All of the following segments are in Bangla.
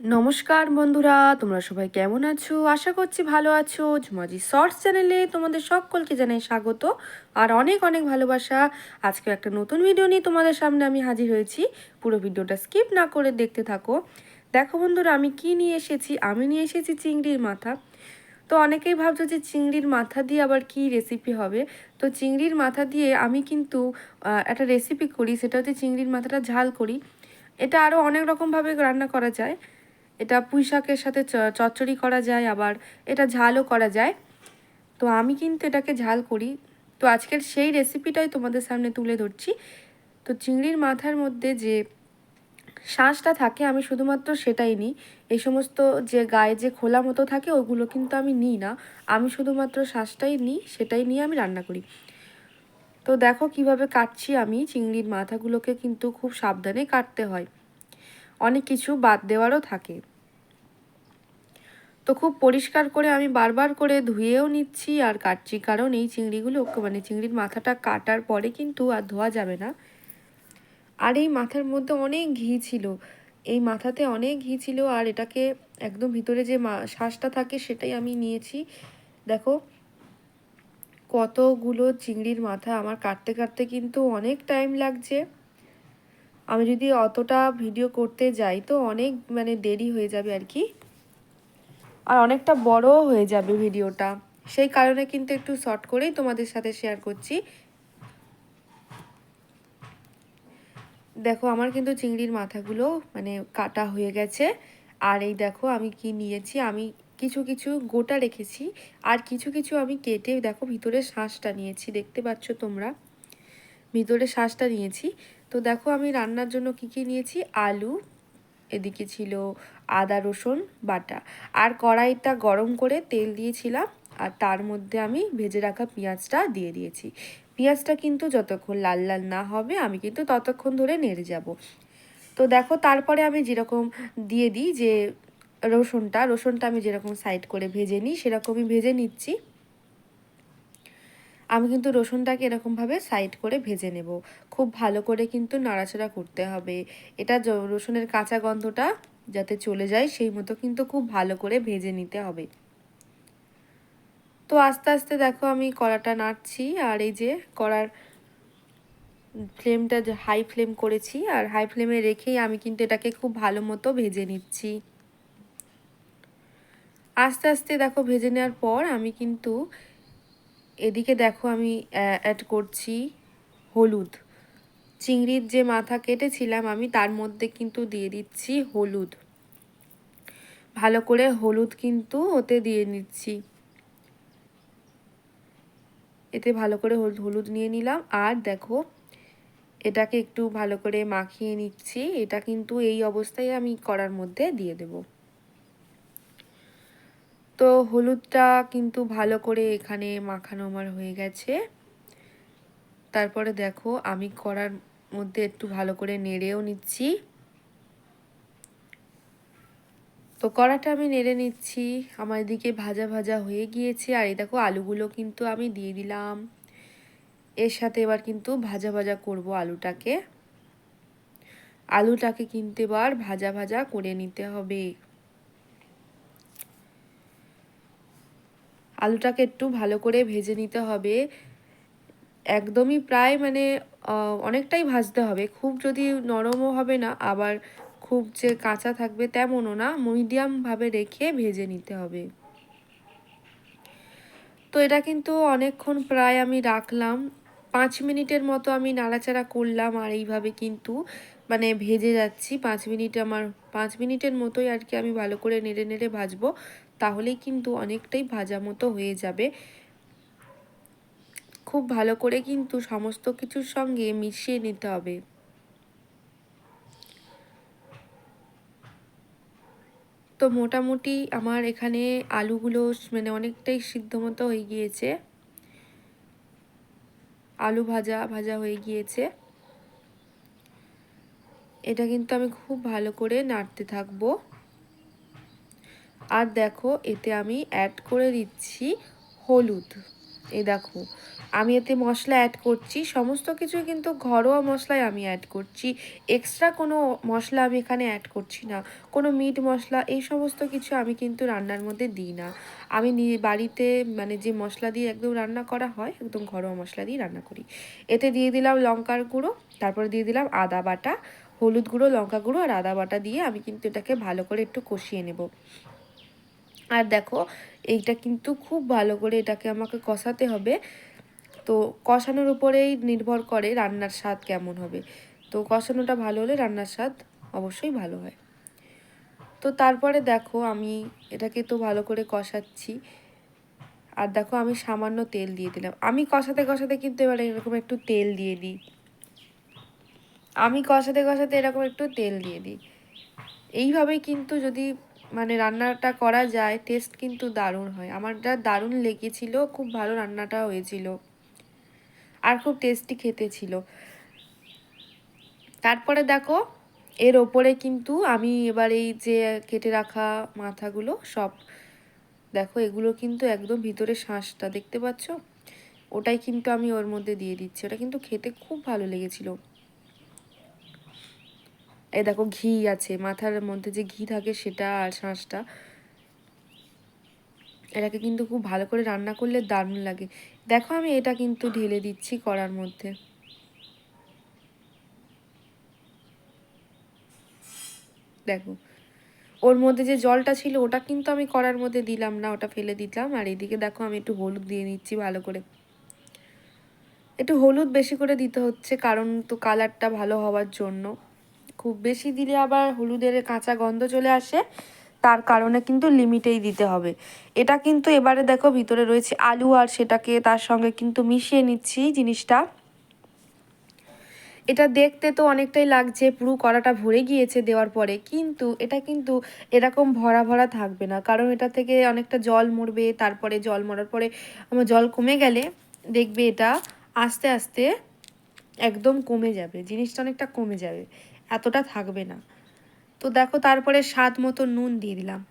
নমস্কার বন্ধুরা, তোমরা সবাই কেমন আছো? আশা করছি ভালো আছো। ঝুমাজি শর্টস চ্যানেলে তোমাদের সকলকে জানাই স্বাগত আর অনেক অনেক ভালোবাসা। আজকে একটা নতুন ভিডিও নিয়ে তোমাদের সামনে আমি হাজির হয়েছি। পুরো ভিডিওটা স্কিপ না করে দেখতে থাকো। দেখো বন্ধুরা, আমি কি নিয়ে এসেছি? আমি নিয়ে এসেছি চিংড়ির মাথা। তো অনেকেই ভাবছ যে চিংড়ির মাথা দিয়ে আবার কি রেসিপি হবে? তো চিংড়ির মাথা দিয়ে আমি কিন্তু একটা রেসিপি করি। সেটা হচ্ছে চিংড়ির মাথাটা ঝাল করি। এটা আরও অনেক রকমভাবে রান্না করা যায়। এটা পুঁই শাকের সাথে চচ্চড়ি করা যায়, আবার এটা ঝালও করা যায়। তো আমি কিন্তু এটাকে ঝাল করি। তো আজকের সেই রেসিপিটাই তোমাদের সামনে তুলে ধরছি। তো চিংড়ির মাথার মধ্যে যে শ্বাসটা থাকে, আমি শুধুমাত্র সেটাই নিই। এই সমস্ত যে গায়ে যে খোলা মতো থাকে, ওগুলো কিন্তু আমি নিই না। আমি শুধুমাত্র শ্বাসটাই নিই, সেটাই নিয়ে আমি রান্না করি। তো দেখো কীভাবে কাটছি আমি। চিংড়ির মাথাগুলোকে কিন্তু খুব সাবধানে কাটতে হয়। অনেক কিছু বাদ দেওয়ারও থাকে। তো খুব পরিষ্কার করে আমি বারবার করে ধুয়েও নিচ্ছি আর কাটছি। কারণ এই চিংড়িগুলো মানে চিংড়ির মাথাটা কাটার পরে কিন্তু আর ধোয়া যাবে না। আর এই মাথার মধ্যে অনেক ঘি ছিল। এই মাথাতে অনেক ঘি ছিল আর এটাকে একদম ভিতরে যে শ্বাসটা থাকে সেটাই আমি নিয়েছি। দেখো, কতগুলো চিংড়ির মাথা আমার কাটতে কাটতে কিন্তু অনেক টাইম লাগছে। আমি যদি অতটা ভিডিও করতে যাই তো অনেক মানে দেরি হয়ে যাবে আর কি। আর অনেকটা বড়ও হয়ে যাবে ভিডিওটা। সেই কারণে কিন্তু একটু শর্ট করেই তোমাদের সাথে শেয়ার করছি। দেখো, আমার কিন্তু চিংড়ির মাথাগুলো মানে কাটা হয়ে গেছে। আর এই দেখো, আমি কি নিয়েছি? আমি কিছু কিছু গোটা রেখেছি। আর কিছু কিছু আমি কেটে, দেখো ভিতরে শ্বাসটা নিয়েছি। দেখতে পাচ্ছ তোমরা? ভিতরে শ্বাসটা নিয়েছি। তো দেখো, আমি রান্নার জন্য কি কি নিয়েছি? আলু এদিকে ছিল আদা, রসুন বাটা। আর কড়াইটা গরম করে তেল দিয়েছিলাম আর তার মধ্যে আমি ভেজে রাখা পেঁয়াজটা দিয়ে দিয়েছি। পেঁয়াজটা কিন্তু যতক্ষণ লাল লাল না হবে, আমি কিন্তু ততক্ষণ ধরে নেড়ে যাব। তো দেখো, তারপরে আমি যেরকম দিয়ে দিই যে রসুনটা রসুনটা আমি যেরকম সাইড করে ভেজে নিই, সেরকমই ভেজে নিচ্ছি। আমি কিন্তু রসুনটাকে এরকমভাবে সাইড করে ভেজে নেব। খুব ভালো করে কিন্তু নাড়াচাড়া করতে হবে। এটা রসুনের কাঁচা গন্ধটা যাতে চলে যায়, সেই মতো কিন্তু খুব ভালো করে ভেজে নিতে হবে। তো আস্তে আস্তে দেখো আমি কড়াটা নাড়ছি, আর এই যে কড়ার ফ্লেমটা হাই ফ্লেম করেছি, আর হাই ফ্লেমে রেখেই আমি কিন্তু এটাকে খুব ভালো মতো ভেজে নিচ্ছি। আস্তে আস্তে দেখো ভেজে নেওয়ার পর আমি কিন্তু এদিকে দেখো আমি অ্যাড করছি হলুদ। চিংড়ির যে মাথা কেটেছিলাম আমি, তার মধ্যে কিন্তু দিয়ে দিচ্ছি হলুদ। ভালো করে হলুদ কিন্তু ওতে দিয়ে নিচ্ছি। এতে ভালো করে হলুদ হলুদ নিয়ে নিলাম। আর দেখো, এটাকে একটু ভালো করে মাখিয়ে নিচ্ছি। এটা কিন্তু এই অবস্থায় আমি করার মধ্যে দিয়ে দেবো। তো হলুদটা কিন্তু ভালো করে এখানে মাখানো আমার হয়ে গেছে। তারপরে দেখো আমি কড়ার মধ্যে একটু ভালো করে নেড়েও নিচ্ছি। তো কড়াটা আমি নেড়ে নিচ্ছি। আমার দিকে ভাজা ভাজা হয়ে গিয়েছে। আর এই দেখো আলুগুলো কিন্তু আমি দিয়ে দিলাম। এর সাথে এবার কিন্তু ভাজা ভাজা করব আলুটাকে। আলুটাকে কিন্তু এবার ভাজা ভাজা করে নিতে হবে। আলুটাকে একটু ভালো করে ভেজে নিতে হবে। একদমই প্রায় মানে অনেকটাই ভাজতে হবে। খুব যদি নরমও হবে না, আবার খুব যে কাঁচা থাকবে তেমনও না, মিডিয়ামভাবে রেখে ভেজে নিতে হবে। তো এটা কিন্তু অনেকক্ষণ প্রায় আমি রাখলাম। পাঁচ মিনিটের মতো আমি নাড়াচাড়া করলাম আর এইভাবে কিন্তু মানে ভেজে যাচ্ছি। পাঁচ মিনিট আমার, পাঁচ মিনিটের মতোই আর কি আমি ভালো করে নেড়ে নেড়ে ভাজবো। তাহলেই কিন্তু অনেকটাই ভাজা মতো হয়ে যাবে। খুব ভালো করে কিন্তু সমস্ত কিছুর সঙ্গে মিশিয়ে নিতে হবে। তো মোটামুটি আমার এখানে আলুগুলো মানে অনেকটাই সিদ্ধ মতো হয়ে গিয়েছে। আলু ভাজা ভাজা হয়ে গিয়েছে। এটা কিন্তু আমি খুব ভালো করে নাড়তে থাকব। আর দেখো, এতে আমি অ্যাড করে দিচ্ছি হলুদ। এই দেখো, আমি এতে মশলা অ্যাড করছি, সমস্ত কিছু কিন্তু ঘরোয়া মশলাই আমি অ্যাড করছি। এক্সট্রা কোনো মশলা আমি এখানে অ্যাড করছি না। কোনো মিট মশলা, এই সমস্ত কিছু আমি কিন্তু রান্নার মধ্যে দিই না। আমি বাড়িতে মানে যে মশলা দিয়ে একদম রান্না করা হয়, একদম ঘরোয়া মশলা দিয়ে রান্না করি। এতে দিয়ে দিলাম লঙ্কার গুঁড়ো, তারপরে দিয়ে দিলাম আদা বাটা হলুদ গুঁড়ো, লঙ্কা গুঁড়ো আর আদা বাটা দিয়ে আমি কিন্তু এটাকে ভালো করে একটু কষিয়ে নেব। আর দেখো, এইটা কিন্তু খুব ভালো করে এটাকে আমাকে কষাতে হবে। তো কষানোর উপরেই নির্ভর করে রান্নার স্বাদ কেমন হবে। তো কষানোটা ভালো হলে রান্নার স্বাদ অবশ্যই ভালো হয়। তো তারপরে দেখো, আমি এটাকে তো ভালো করে কষাচ্ছি। আর দেখো, আমি সামান্য তেল দিয়ে দিলাম। আমি কষাতে কষাতে কিন্তু এবার এরকম একটু তেল দিয়ে দিই। আমি কষাতে কষাতে এরকম একটু তেল দিয়ে দিই। এইভাবেই কিন্তু যদি মানে রান্নাটা করা যায় টেস্ট কিন্তু দারুণ হয়। আমার যা দারুণ লেগেছিল, খুব ভালো রান্নাটা হয়েছিল। আর খুব টেস্টি খেতে ছিল। তারপরে দেখো, এর ওপরে কিন্তু আমি এবার এই যে কেটে রাখা মাথাগুলো সব, দেখো এগুলো কিন্তু একদম ভিতরে শাঁসটা, দেখতে পাচ্ছ? ওটাই কিন্তু আমি ওর মধ্যে দিয়ে দিচ্ছি। ওটা কিন্তু খেতে খুব ভালো লেগেছিল। এই দেখো ঘি আছে, মাথার মধ্যে যে ঘি থাকে সেটা আর শাঁসটা। এটাকে কিন্তু খুব ভালো করে রান্না করলে দারুণ লাগে। দেখো আমি এটা কিন্তু ঢেলে দিচ্ছি কড়ার মধ্যে। দেখো, ওর মধ্যে যে জলটা ছিল ওটা কিন্তু আমি কড়ার মধ্যে দিলাম না, ওটা ফেলে দিতাম আর এদিকে দেখো আমি একটু হলুদ দিয়ে নিচ্ছি ভালো করে। একটু হলুদ বেশি করে দিতে হচ্ছে, কারণ তো কালারটা ভালো হওয়ার জন্য। খুব বেশি দিলে আবার হলুদের কাঁচা গন্ধ চলে আসে, তার কারণে কিন্তু লিমিটেই দিতে হবে। এটা কিন্তু এবারে দেখো ভিতরে রয়েছে আলু আর সেটাকে তার সঙ্গে কিন্তু মিশিয়ে নিচ্ছি জিনিসটা। এটা দেখতে তো অনেকটাই লাগছে, পুরো কড়াটা ভরে গিয়েছে দেওয়ার পরে, কিন্তু এটা কিন্তু এরকম ভরা ভরা থাকবে না, কারণ এটা থেকে অনেকটা জল মরবে, তারপরে জল মরার পরে আমার জল কমে গেলে দেখবে এটা আস্তে আস্তে একদম কমে যাবে, জিনিসটা অনেকটা কমে যাবে। এতটা থাকবে না। তো দেখো তারপরে স্বাদ মতো নুন দিয়ে দিলাম।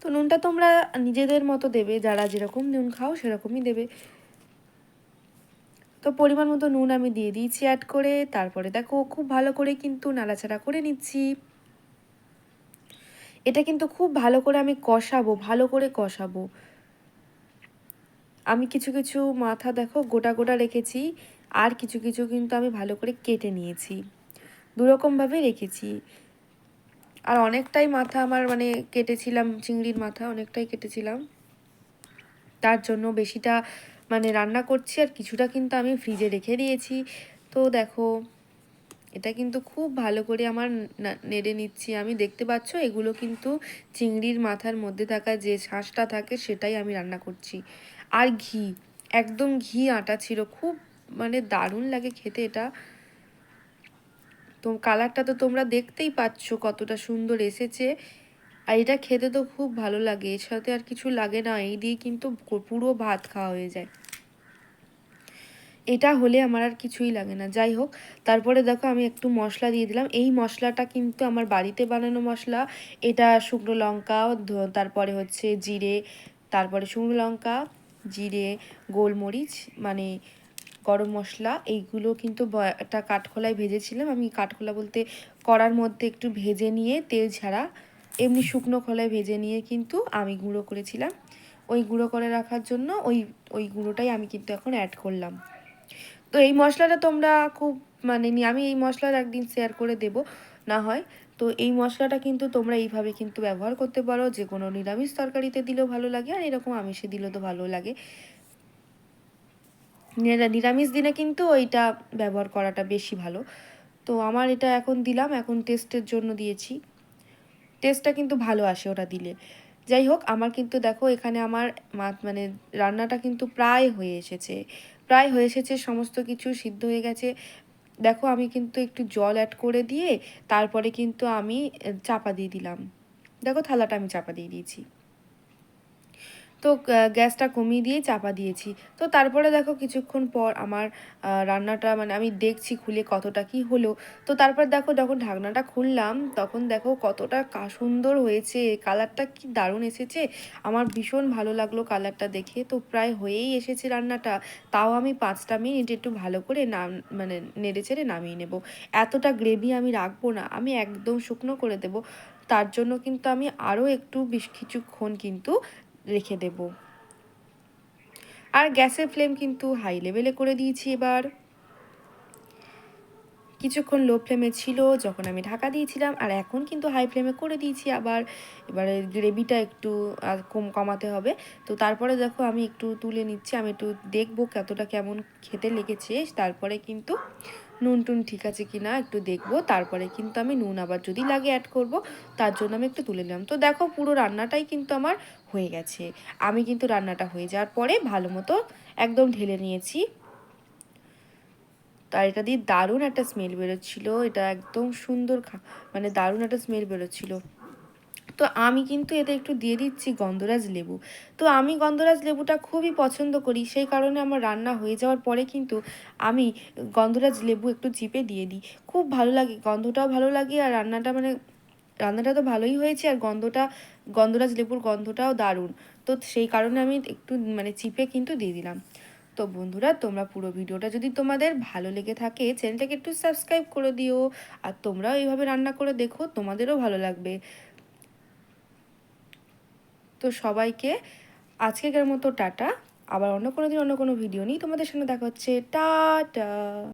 তো নুনটা তোমরা নিজেদের মতো দেবে, যারা যেরকম নুন খাও সেরকমই দেবে। তো পরিমাণ মতো নুন আমি দিয়ে দিয়েছি অ্যাড করে। তারপরে দেখো খুব ভালো করে কিন্তু নাড়াচাড়া করে নিচ্ছি। এটা কিন্তু খুব ভালো করে আমি কষাবো, ভালো করে কষাবো। আমি কিছু কিছু মাথা দেখো গোটা গোটা রেখেছি, আর কিছু কিছু কিন্তু আমি ভালো করে কেটে নিয়েছি। দুরকমভাবে রেখেছি। আর অনেকটাই মাথা আমার মানে কেটেছিলাম, চিংড়ির মাথা অনেকটাই কেটেছিলাম। তার জন্য বেশিটা মানে রান্না করছি আর কিছুটা কিন্তু আমি ফ্রিজে রেখে দিয়েছি। তো দেখো, এটা কিন্তু খুব ভালো করে আমার নেড়ে নিচ্ছি। আমি দেখতে পাচ্ছ, এগুলো কিন্তু চিংড়ির মাথার মধ্যে থাকা যে শাঁসটা থাকে সেটাই আমি রান্না করছি। আর ঘি, একদম ঘি আটা ছিল, খুব মানে দারুণ লাগে খেতে এটা। তো কালারটা তো তোমরা দেখতেই পাচ্ছ কতটা সুন্দর এসেছে। আর এটা খেতে তো খুব ভালো লাগে, এর সাথে আর কিছু লাগে না, এই দিয়ে কিন্তু পুরো ভাত খাওয়া হয়ে যায়। এটা হলে আমার আর কিছুই লাগে না, যাই হোক। তারপরে দেখো আমি একটু মশলা দিয়ে দিলাম, এই মশলাটা কিন্তু আমার বাড়িতে বানানো মশলা। এটা শুকনো লঙ্কা তারপরে হচ্ছে জিরে, তারপরে শুকনো লঙ্কা, জিরে, গোলমরিচ মানে গরম মশলা, এইগুলো কিন্তু একটা কাঠখোলায় ভেজেছিলাম। আমি কাঠখোলা বলতে কড়ার মধ্যে একটু ভেজে নিয়ে তেল ছাড়া, এমনি শুকনো খোলায় ভেজে নিয়ে কিন্তু আমি গুঁড়ো করেছিলাম। ওই গুঁড়ো করে রাখার জন্য ওই ওই গুঁড়োটাই আমি কিন্তু এখন অ্যাড করলাম। তো এই মশলাটা তোমরা খুব মানে নি, আমি এই মশলার একদিন শেয়ার করে দেব, না হয়। তো এই মশলাটা কিন্তু তোমরা এইভাবে কিন্তু ব্যবহার করতে পারো যে কোনো নিরামিষ তরকারিতে দিলেও ভালো লাগে, আর এরকম আমিষে দিলেও তো ভালো লাগে। নিরামিষ দিনে কিন্তু ওইটা ব্যবহার করাটা বেশি ভালো। তো আমার এটা এখন দিলাম, এখন টেস্টের জন্য দিয়েছি। টেস্টটা কিন্তু ভালো আসে ওটা দিলে। যাই হোক, আমার কিন্তু দেখো এখানে আমার মানে রান্নাটা কিন্তু প্রায় হয়ে এসেছে। প্রায় হয়ে এসেছে, সমস্ত কিছু সিদ্ধ হয়ে গেছে। দেখো আমি কিন্তু একটু জল অ্যাড করে দিয়ে তারপরে কিন্তু আমি চাপা দিয়ে দিলাম। দেখো থালাটা আমি চাপা দিয়ে দিয়েছি। তো গ্যাসটা কমিয়ে দিয়ে চাপা দিয়েছি। তো তারপরে দেখো কিছুক্ষণ পর আমার রান্নাটা মানে আমি দেখছি, খুলে কতটা কি হলো। তো তারপর দেখো যখন ঢাকনাটা খুললাম, তখন দেখো কতটা কা, সুন্দর হয়েছে। কালারটা কি দারুণ এসেছে। আমার ভীষণ ভালো লাগল কালারটা দেখে। তো প্রায় হয়েই এসেছে রান্নাটা। তাও আমি পাঁচটা মিনিট একটু ভালো করে নাম মানে নেড়ে চেড়ে নামিয়ে নেব। এতটা গ্রেভি আমি রাখব না। আমি একদম শুকনো করে দেব। তার জন্য কিন্তু আমি আরও একটু বেশ, কিছুক্ষণ কিন্তু রেখে দেব। আর গ্যাসের ফ্লেম কিন্তু হাই লেভেলে করে দিয়েছি এবার। কিছুক্ষণ লো ফ্লেমে ছিল, যখন আমি ঢাকা দিয়েছিলাম, আর এখন কিন্তু হাই ফ্লেমে করে দিয়েছি আবার। এবারে গ্রেভিটা একটু কম কমাতে হবে। তো তারপরে দেখো আমি একটু তুলে নিচ্ছি, আমি একটু দেখব কতটা কেমন খেতে লেগেছে। তারপরে কিন্তু নুন টুন ঠিক আছে কি না একটু দেখব। তারপরে কিন্তু আমি নুন আবার যদি লাগে অ্যাড করব, তার জন্য আমি একটু তুলে নিলাম। তো দেখো পুরো রান্নাটাই কিন্তু আমার হয়ে গেছে। আমি কিন্তু রান্নাটা হয়ে যাওয়ার পরে ভালো মতো একদম ঢেলে নিয়েছি। আর এটা দিয়ে দারুণ একটা স্মেল বেরোচ্ছিল। এটা একদম সুন্দর মানে দারুণ একটা স্মেল বেরোচ্ছিল। তো আমি কিন্তু এতে একটু দিয়ে দিচ্ছি গন্ধরাজ লেবু। তো আমি গন্ধরাজ লেবুটা খুবই পছন্দ করি। সেই কারণে আমার রান্না হয়ে যাওয়ার পরে কিন্তু আমি গন্ধরাজ লেবু একটু চিপে দিয়ে দিই। খুব ভালো লাগে, গন্ধটাও ভালো লাগে আর রান্নাটা মানে রান্নাটা তো ভালোই হয়েছে আর গন্ধটা গন্ধরাজ লেবুর গন্ধটাও দারুণ। তো সেই কারণে আমি একটু মানে চিপে কিন্তু দিয়ে দিলাম। তো বন্ধুরা, তোমরা পুরো ভিডিওটা যদি তোমাদের ভালো লেগে থাকে, চ্যানেলটাকে একটু সাবস্ক্রাইব করে দিও। আর তোমরাও এইভাবে রান্না করে দেখো, তোমাদেরও ভালো লাগবে। তো সবাইকে আজকের মতো টাটা। আবার অন্য কোনো দিন অন্য কোনো ভিডিও নিয়ে তোমাদের সামনে দেখা হচ্ছে। টাটা!